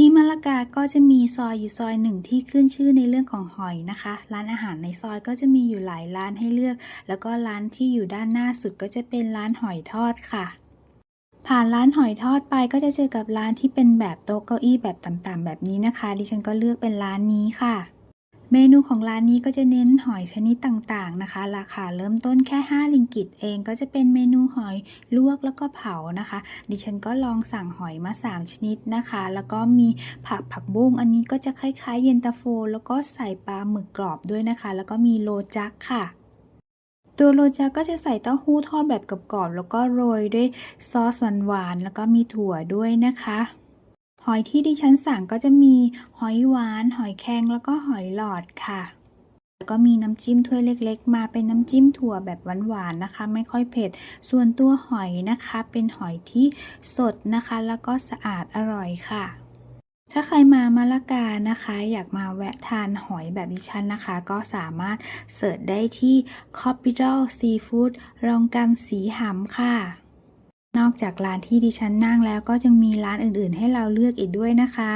ที่มะละกาก็จะมีซอยอยู่ซอยหนึ่งที่ขึ้นชื่อในเรื่องของหอยนะคะ ร้านอาหารในซอยก็จะมีอยู่หลายร้านให้เลือก แล้วก็ร้านที่อยู่ด้านหน้าสุดก็จะเป็นร้านหอยทอดค่ะ ผ่านร้านหอยทอดไปก็จะเจอกับร้านที่เป็นแบบโต๊ะเก้าอี้แบบต่ำๆแบบนี้นะคะ ดิฉันก็เลือกเป็นร้านนี้ค่ะ เมนูของร้านนี้ก็จะเน้นหอยชนิดต่างๆนะคะ ราคาเริ่มต้นแค่ 5 ลิงกิตเองก็จะเป็นเมนูหอยลวกแล้วก็เผานะคะ ดิฉันก็ลองสั่งหอยมา 3 ชนิดนะคะ แล้วก็มีผักผักบุ้งอันนี้ก็จะคล้ายๆ เย็นตาโฟ แล้วก็ใส่ปลาหมึกกรอบด้วยนะคะ แล้วก็มีโลจักค่ะตัวโรจาก็จะใส่เต้าหู้ทอดแบบกรอบๆแล้วก็โรยด้วยซอสหวานๆแล้วก็มีถั่วด้วยนะคะ หอยที่ดิฉันสั่งก็จะมีหอยหวาน หอยแครงแล้วก็หอยหลอดค่ะแล้วก็มีน้ำจิ้มถ้วยเล็ก ๆ มาเป็นน้ำจิ้มถั่วแบบหวานๆนะคะ ไม่ค่อยเผ็ด ส่วนตัวหอยนะคะ เป็นหอยที่สดนะคะ แล้วก็สะอาดอร่อยค่ะถ้าใครมามะละกานะคะ อยากมาแวะทานหอยแบบดิฉันนะคะ ก็สามารถเสิร์ชได้ที่ Capital Seafood รองกันสีหำค่ะ นอกจากร้านที่ดิฉันนั่งแล้วก็ยังมีร้านอื่นๆ ให้เราเลือกอีกด้วยนะคะ